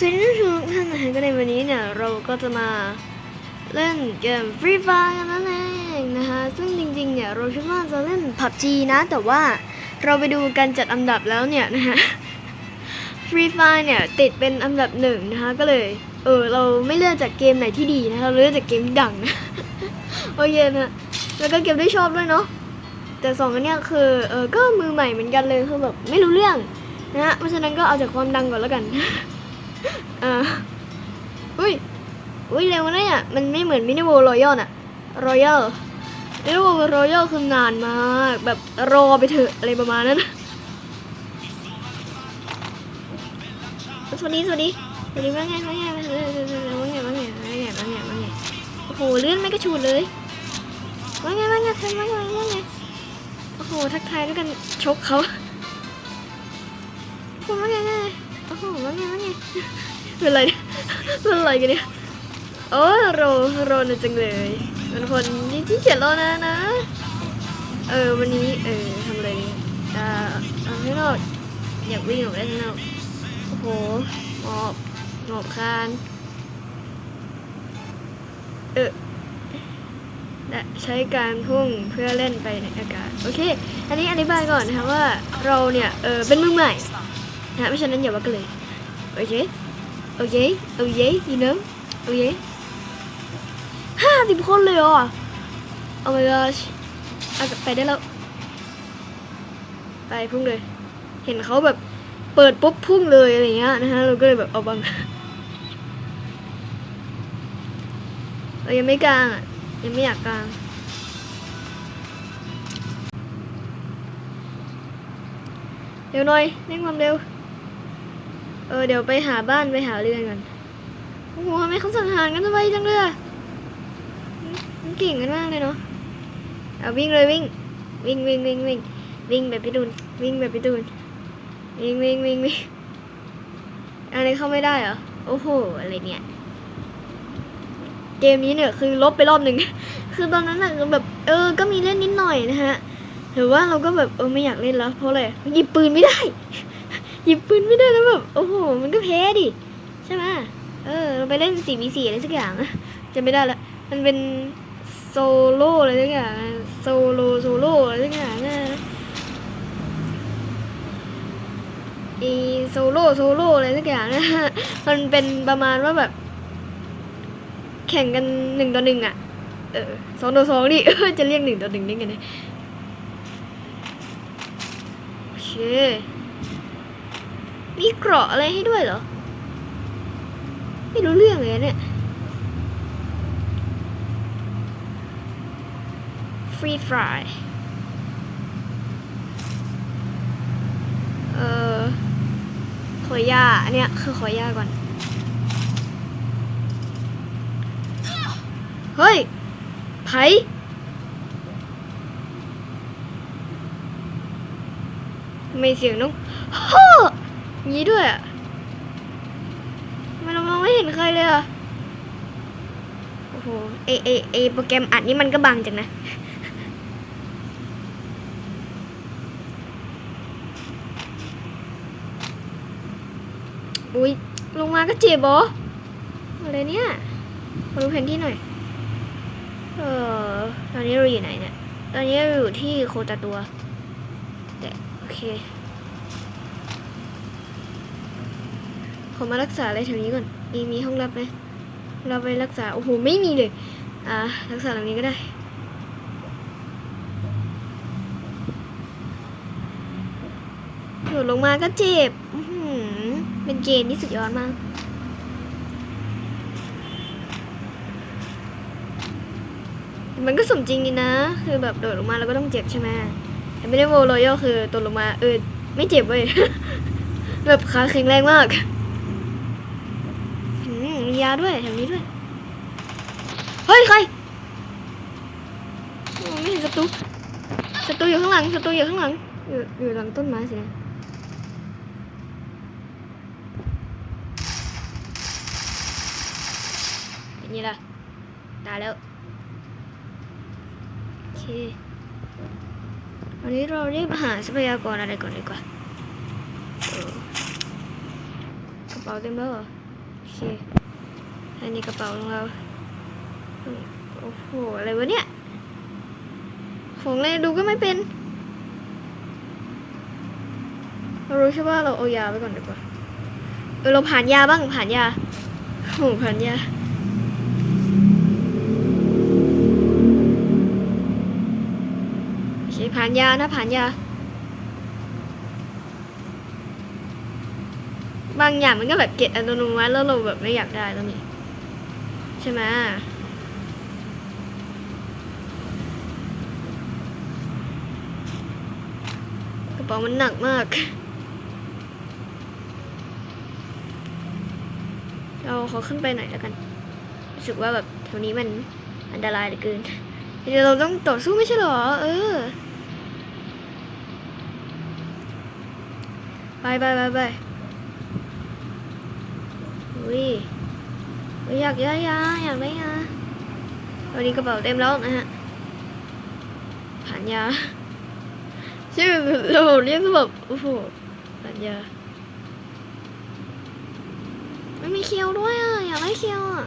สวัสดีทุกท่านนะคะก็ในวันนี้เนี่ยเราก็จะมาเล่นเกม Free Fire กันนั่นเองนะคะซึ่งจริงๆเนี่ยเราคิดว่าจะเล่น PUBG นะแต่ว่าเราไปดูการจัดอันดับแล้วเนี่ยนะคะ Free Fire เนี่ยติดเป็นอันดับหนึ่งนะคะก็เลยเออเราไม่เลือกจากเกมไหนที่ดีนะคะเราเลือกจากเกมดังนะโอเคนะแล้วก็เกมที่ชอบด้วยเนาะแต่สองอันเนี้ยคือเออก็มือใหม่เหมือนกันเลยคือแบบไม่รู้เรื่องนะฮะเพราะฉะนั้นก็เอาจากความดังก่อนแล้วกัน อ่าอุ้ยอุ้ยเร็วนะเนี่ยมันไม่เหมือนมินิโวรอยัลน่ะรอยัลมินิโวรอยัลคือนานมาก แบบรอไปเถอะอะไรประมาณนั้นสวัสดีสวัสดีสวัสดีว่าไงว่าไงว่าไงว่าไงว่าไงว่าไงว่าไงว่าไงโอ้โหเลื่อนไม่กระชูดเลยว่าไงว่าไงทำว่าไงว่าไงโอ้โหทักทายด้วยกันชกเขาคุณว่าไงว่าไง โอ้โหว่าไงว่าไงเป็นไรเป็นไรกันเนี่ยโอ้โรโรนจังเลยเป็นคนที่ที่เขียนโรนะนะ เออวันนี้เออทำอะไรเนี่ยอ่าเอาข้างนอกอยากวิ่งออกไปข้างนอกโอ้โหหมอบหมอบคานเออและใช้การพุ่งเพื่อเล่นไปในอากาศ โอเค อันนี้อธิบายก่อนนะคะว่าเราเนี่ย เออเป็นมือใหม่ นะเพราะฉะนั้นอย่าว่ากันเลย โอเค โอเค โอเค you know โอเคห้าสิบคนเลยเหรอ Oh my gosh เอาไปได้แล้ว ไปพุ่งเลย เห็นเขาแบบเปิดปุ๊บพุ่งเลยอะไรเงี้ยนะฮะ เราก็เลยแบบเอาบังเรายังไม่กลางอะ ยังไม่อยากกลางเร็วหน่อยเร่งความเร็ว เออเดี๋ยวไปหาบ้านไปหาเรือนก่อนโอ้โหทำไมเขาสังหารกันทำไมจังเลยอะมันเก่งกันมากเลยเนาะเอาวิ่งเลยวิ่ง วิ่งวิ่งวิ่งวิ่งวิ่งแบบพี่ตูนวิ่งแบบพี่ตูนวิ่งวิ่งวิ่งวิ่งอะไรเข้าไม่ได้เหรอโอ้โหอะไรเนี่ยเกมนี้เนี่ยคือลบไปรอบหนึ่ง คือตอนนั้นน่ะแบบเออ ก็มีเล่นนิดหน่อยนะฮะแต่ว่าเราก็แบบเออไม่อยากเล่นแล้วเพราะอะไรหยิบปืนไม่ได้ หยิบปืนไม่ได้แล้วแบบโอ้โหมันก็แพ้ดิใช่ไหมเออเราไปเล่นสี่วีสี่อะไรสักอย่างอะจะไม่ได้ละมันเป็นโซโล่อะไรสักอย่างโซโลโซโล่อะไรสักอย่างนะอีโซโล่โซโล่อะไรสักอย่างนะมันเป็นประมาณว่าแบบ แข่งกันหนึ่งต่อหนึ่งอะเออสองต่อสองดิจะเรียกหนึ่งต่อหนึ่งได้ไงเนี่ยโอเค มีเกราะอะไรให้ด้วยเหรอ ไม่รู้เรื่องเลยเนี่ย Free Fry เออขอยาอันเนี้ยคือขอยาก่อน เฮ้ยไผไม่เสียงนกฮ่อ งี้ด้วยอะมันเรามองไม่เห็นใครเลยอะโอ้โหเอเอเอโปรแกรมอัดนี่มันก็บังจังนะอุ้ยลงมาก็เจ็บเหรออะไรเนี่ยมาดูแผนที่หน่อย เออตอนนี้เราอยู่ไหนเนี่ย ตอนนี้เราอยู่ที่โคตาตัว แต่โอเค ขอมารักษาอะไรแถวนี้ก่อน มีมีห้องรับไหมเราไปรักษา โอ้โห ไม่มีเลย อ่า รักษาตรงนี้ก็ได้โดดลงมาก็เจ็บอื้อหือเป็นเกมที่สุดยอดมากมันก็สมจริงดีนะ คือแบบโดดลงมาแล้วก็ต้องเจ็บใช่ไหมแต่ไม่ได้โวโรยัลคือตกลงมา เออ ไม่เจ็บเว้ย แบบขาแข็งแรงมาก ยาด้วยแถวนี้ด้วย เฮ้ยใครไม่เห็นศัตรูศัตรูอยู่ข้างหลังศัตรูอยู่ข้างหลัง อยู่อยู่หลังต้นไม้สินะเป็นยังไงล่ะตายแล้ว โอเควันนี้เรารีบหาทรัพยากรอะไรก่อนดีกว่ากระเป๋าเต็มแล้วเหรอเค อันนี้กระเป๋าของเรา โอ้โห อะไรวะเนี่ย ของเลยดูก็ไม่เป็น เรารู้ใช่ว่าเราเอายาไปก่อนดีกว่า เออเราผ่านยาบ้างผ่านยาโอ้โหผ่านยาโอเคผ่านยานะผ่านยาบางอย่างมันก็แบบเก็ตอัตโนมัติแล้วเราแบบไม่อยากได้แล้วนี่ ใช่ไหมกระเป๋ามันหนักมาก เราขอขึ้นไปหน่อยแล้วกัน รู้สึกว่าแบบแถวนี้มันอันตรายเหลือเกินเดี๋ยวเราต้องต่อสู้ไม่ใช่เหรอ เออ ไปไปไปไปอุ้ย อยากได้ยาอยากได้ยาวันนี้กระเป๋าเต็มแล้วนะฮะผ่านยาชื่อเราเรียกแบบโอ้โหผ่านยาไม่มีเคียวด้วยอะอยากได้เคียวอะ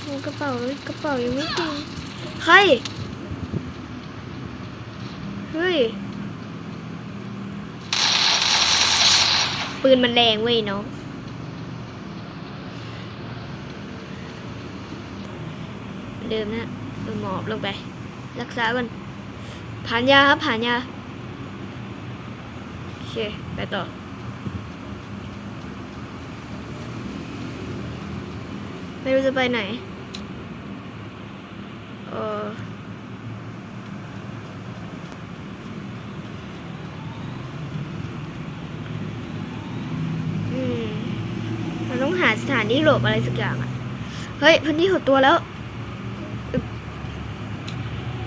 โอ้กระเป๋ากระเป๋ายังไม่เต็มใครเฮ้ยปืนมันแรงเว้ยน้อง เดิมนะเอาหมอบลงไป รักษาก่อนผ่านยาครับผ่านยาโอเคไปต่อไม่รู้จะไปไหน เอออืมเราต้องหาสถานที่หลบอะไรสักอย่างอะเฮ้ย พื้นที่หดตัวแล้ว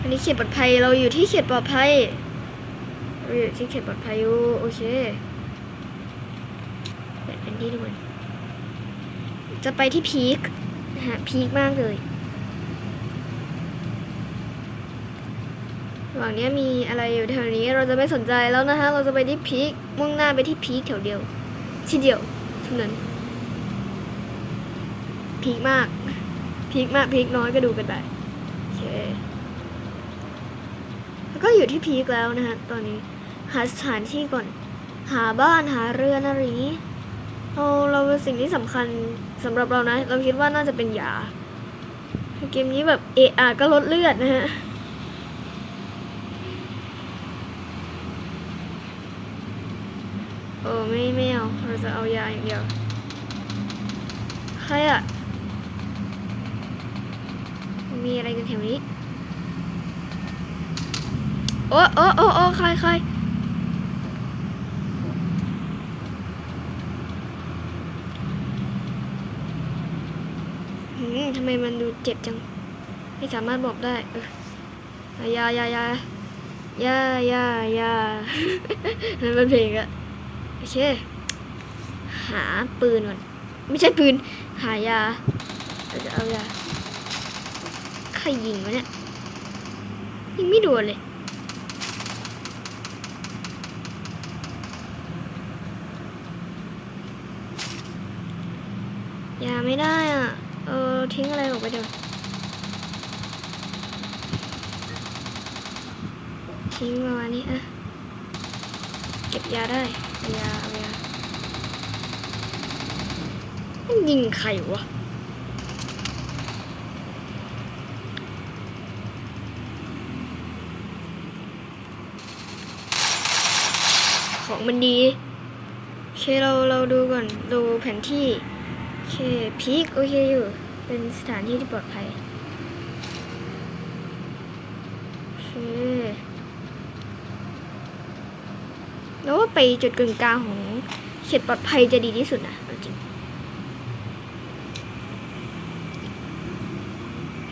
นนี้เขตปลอดภัยเราอยู่ที่เขตปลอดภัยเราอยู่ที่เขตปลอดภัยอยู่โอเคเปิดแผนที่ดูมันจะไปที่พีคนะฮะพีคมากเลยระหว่างเนี้ยมีอะไรอยู่แถวนี้เราจะไม่สนใจแล้วนะฮะ เราจะไปที่พีคมุ่งหน้าไปที่พีคแถวเดียวทีเดียวเท่านั้นพีคมากพีคมากพีคน้อยก็ดูกันไปโอเค ก็อยู่ที่พีคแล้วนะฮะตอนนี้ หาสถานที่ก่อน หาบ้านหาเรือนอะไรอย่างนี้เราเราสิ่งที่สำคัญสำหรับเรานะ เราคิดว่าน่าจะเป็นยาเกมนี้แบบเอะอะก็ลดเลือดนะฮะเออไม่ไม่เอาเราจะเอายาอย่างเดียวใครอะมีอะไรกันแถวนี้ โอ้โอ้โอ้โอ้ใครใครทำไมมันดูเจ็บจัง ไม่สามารถบอกได้ เออยายายายายายานั่นเป็นเพลงอะโอเค หาปืนก่อน ไม่ใช่ปืน หายาเราจะเอายาใครยิงวะเนี่ย ยิงไม่โดนเลย ยาไม่ได้อะ เออ ทิ้งอะไรออกไปเดี๋ยวทิ้งประมาณนี้อะ เก็บยาได้ยาเอายามันยิงใครวะของมันดีโอเคเราเราดูก่อน ดูแผนที่ เคพีคโอเคอยู่ เป็นสถานที่ที่ปลอดภัยโอเคแล้วว่าไปจุดกึ่งกลางของเขตปลอดภัยจะดีที่สุดนะจริง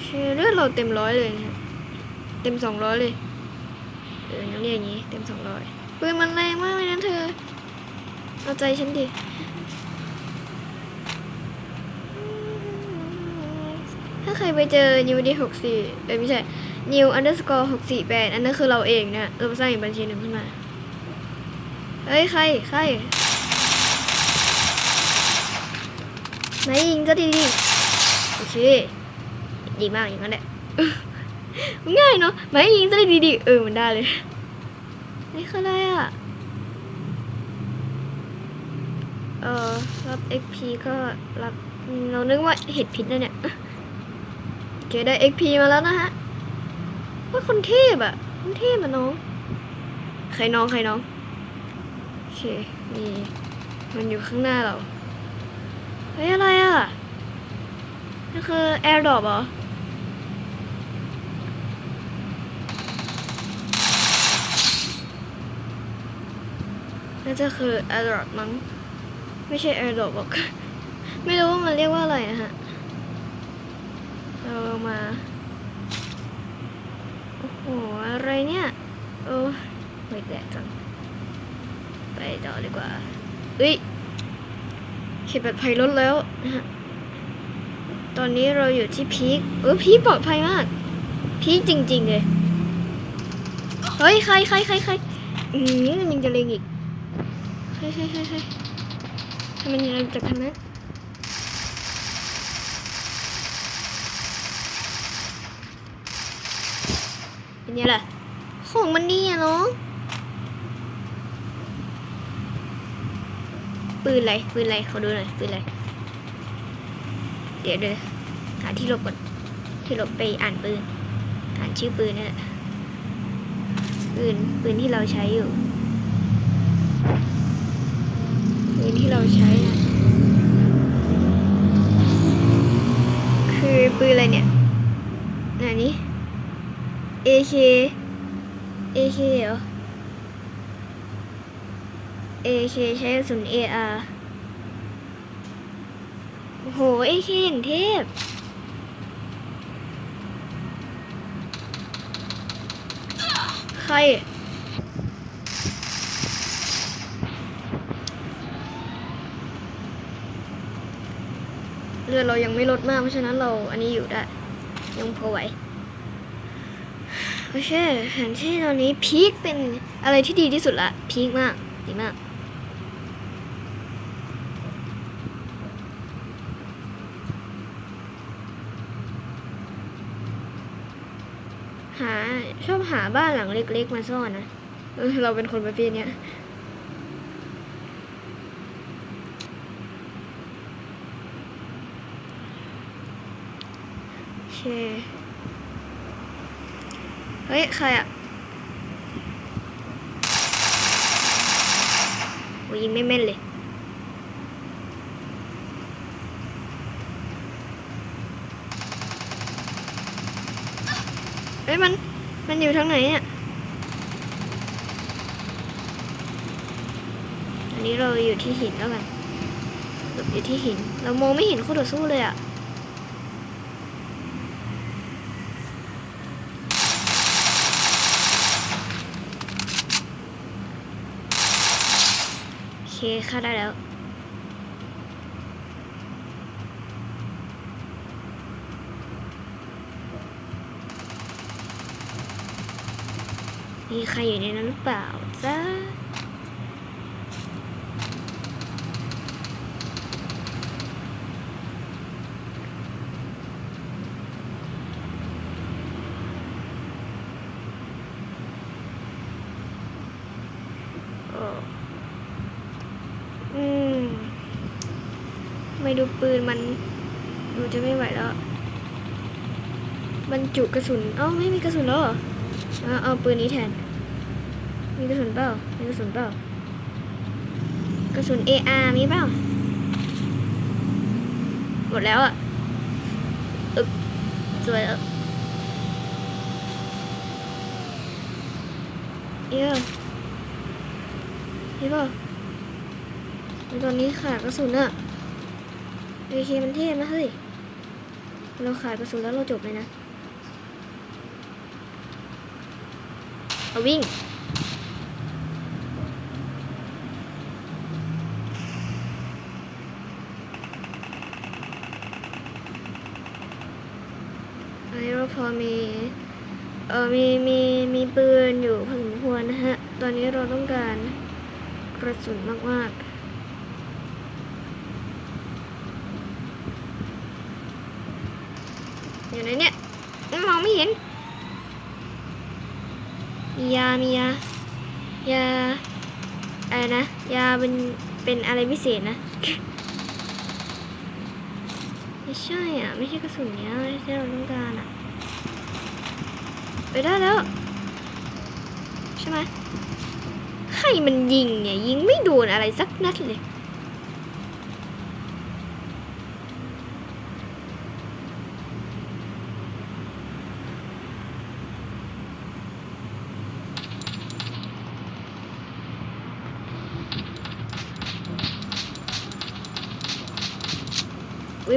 เชเลือดเราเต็มร้อยเลยนะเต็มสองร้อยเลยเออน้ำเรียกอย่างนี้ เต็มสองร้อยปืนมันแรงมากเลยนะเธอ เอาใจฉันดิ ถ้าใครไปเจอนิวดีหกสี่เอ้ยไม่ใช่นิวอันเดอร์สกอร์หกสี่แปดอันนั้นคือเราเองนะเราสร้างอีกบัญชีหนึ่งขึ้นมา เฮ้ย ใคร ใครไหนยิงซะดีๆโอเค ดีมากอย่างนั้นแหละ ง่ายเนาะไหนยิงซะดีๆเออมันได้เลยนี่คืออะไรอะ เออรับ XP ก็รับเรานึกว่าเห็ดพิษนะเนี่ย เคได้ XP มาแล้วนะฮะว่าคนเทพอะคนเทพอะน้อง ใครน้องใครน้องโอเคนี่มันอยู่ข้างหน้าเราเฮ้ยอะไรอะนี่คือ AirDrop เหรอน่าจะคือ AirDrop มั้ง ไม่ใช่ AirDrop หรอก ไม่รู้ว่ามันเรียกว่าอะไรนะฮะ เรามา โอ้โห อะไรเนี่ย โอ้ไม่แตกจัง ไปต่อดีกว่าเอ้ยเขตปลอดภัยลดแล้วนะฮะ ตอนนี้เราอยู่ที่พีคเออพีคปลอดภัยมาก พีคจริง ๆ เลย เฮ้ย ใครใครใครใครอืมยังจะเลงอีก ใครใครใครใครทำไมยังจากทาง นั้นเป็นไงล่ะของมันดีอะเนาะปืนอะไรปืนอะไรขอดูหน่อยปืนอะไรเดี๋ยวเดี๋ยวหาที่หลบก่อนที่หลบไปอ่านปืน อ่านชื่อปืนนี่แหละปืนปืนที่เราใช้อยู่ปืนที่เราใช้นะคือปืนอะไรเนี่ยไหนนี้ AK AK เหรอ AK ใช้กระสุน AR โอ้โห AK อย่างเทพใครเรือเรายังไม่ลดมากเพราะฉะนั้นเราอันนี้อยู่ได้ ยังพอไหว โอเคแผนที่ตอนนี้พีคเป็นอะไรที่ดีที่สุดละพีคมากดีมากหาชอบหาบ้านหลังเล็กๆมาซ่อนนะเออเราเป็นคนประเภทเนี้ยโอเค เฮ้ย ใครอะโอ้ยิงไม่แม่นเลย เฮ้ย มัน มันอยู่ทางไหนอะอันนี้เราอยู่ที่หินแล้วกันอยู่ที่หิน เรามองไม่เห็นคู่ต่อสู้เลยอะ เคค่าได้แล้ว มีใครอยู่ในนั้นหรือเปล่าจ้าโอ้อืม ไม่ดูปืนมันดูจะไม่ไหวแล้ว บรรจุกระสุน เอ้าไม่มีกระสุนแล้วเหรอเอาเอาปืนนี้แทน มีกระสุนเปล่า มีกระสุนเปล่า กระสุน AR มีเปล่า หมดแล้วอะอึบสวยแล้วเยอะนี่เปล่าตอนนี้ขาดกระสุนอะ เอเคมันเท่นะเฮ้ย เราขาดกระสุนแล้วเราจบเลยนะเอาวิ่ง อันนี้เราพอมี เออมี มี มีปืนอยู่พอสมควรนะฮะ ตอนนี้เราต้องการกระสุนมาก ๆ อยู่ไหนเนี่ยมองไม่เห็นมียามียายาอะไรนะยาเป็นเป็นอะไรพิเศษนะ ไม่ใช่อะ ไม่ใช่กระสุนเนี้ยที่เราต้องการอะไปได้แล้ว ใช่ไหมใครมันยิงเนี่ย ยิงไม่โดนอะไรสักนัดเลย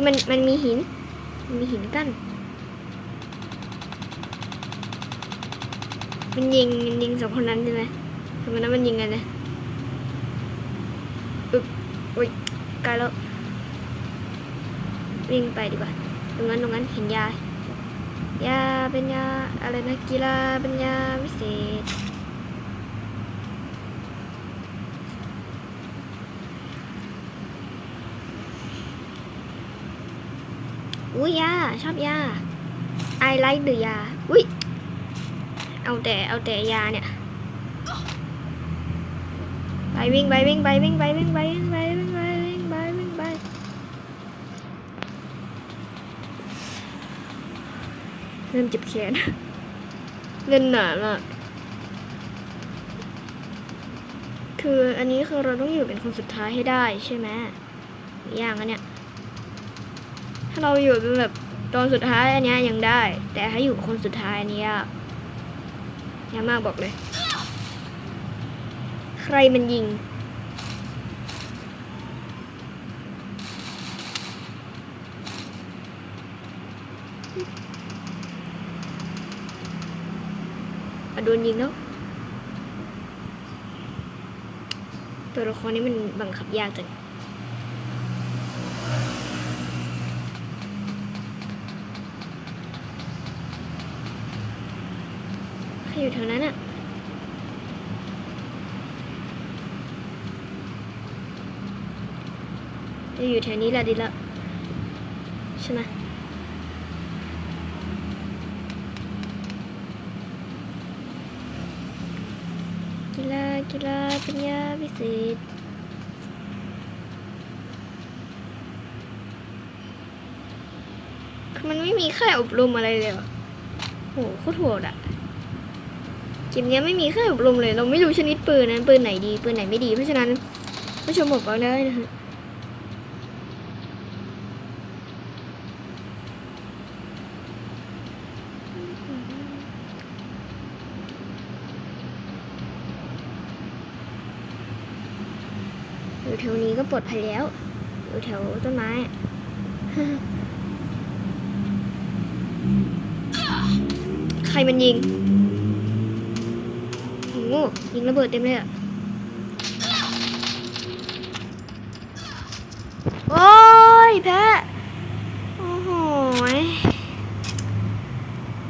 ยมันมันมีหิน มันมีหินกั้น มันยิงมันยิงสองคนนั้นใช่ไหมสองคนนั้นมันยิงกันนะอึ๊บอุ้ยไกลแล้ววิ่งไปดีกว่าตรงนั้นตรงนั้นเห็นยายาเป็นยาอะไรนะกีฬาเป็นยาวิเศษ อุ้ยยาชอบยา I like หรือยาอุ้ยเอาแต่เอาแต่ยาเนี่ยไปวิ่งไปวิ่งไปวิ่งไปวิ่งไปวิ่งไปวิ่งไปวิ่งไปวิ่งไปเริ่มเจ็บแขนเล่นหนานมากคืออันนี้คือเราต้องอยู่เป็นคนสุดท้ายให้ได้ใช่ไหมอย่างอันเนี้ย ถ้าเราอยู่เป็นแบบตอนสุดท้ายอันเนี้ยยังได้ แต่ถ้าอยู่คนสุดท้ายอันเนี้ยากยากมากบอกเลย ใครมันยิงอะโดนยิงแล้วตัวละครนี้มันบังคับยากจัง ใคร อยู่แถวนั้นอะจะอยู่แถวนี้แหละดีละใช่ไหมกีฬากีฬาปัญญาพิเศษคือมันไม่มีค่ายอบรมอะไรเลยเหรอโหโคตรโหดอะ เกมนี้ไม่มีเค่ายอบรมเลย เราไม่รู้ชนิดปืนนั้นปืนไหนดีปืนไหนไม่ดี เพราะฉะนั้นผู้ชมบอกก็ได้นะฮะอยู่แถวนี้ก็ปลดภัยแล้ว อยู่แถวต้นไม้ใครมันยิง ยิงระเบิดเต็มเลยอะโอ้ยแพ้โอ้โห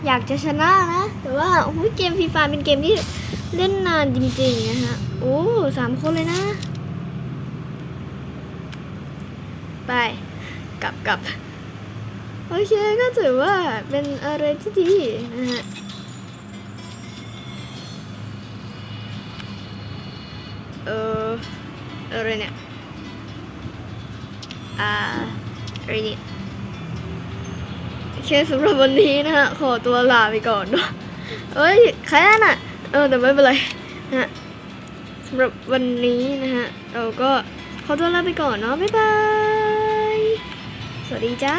อยากจะชนะนะ แต่ว่าโอ้โหเกมฟีฟาเป็นเกมที่เล่นนานจริงๆนะฮะ โอ้สามคนเลยนะ ไป กลับกลับโอเคก็ถือว่าเป็นอะไรที่ดีนะฮะ อออะไรเนี่ยอ่าอะไรนี่ยโอเคสำหรับวันนี้นะฮะขอตัวลาไปก่อนเนอะเอ้ยแค่น่ะเออแต่ไม่เป็นไรนะฮะสำหรับวันนี้นะฮะเราก็ขอตัวลาไปก่อนเนาะบ๊ายบายสวัสดีจ้า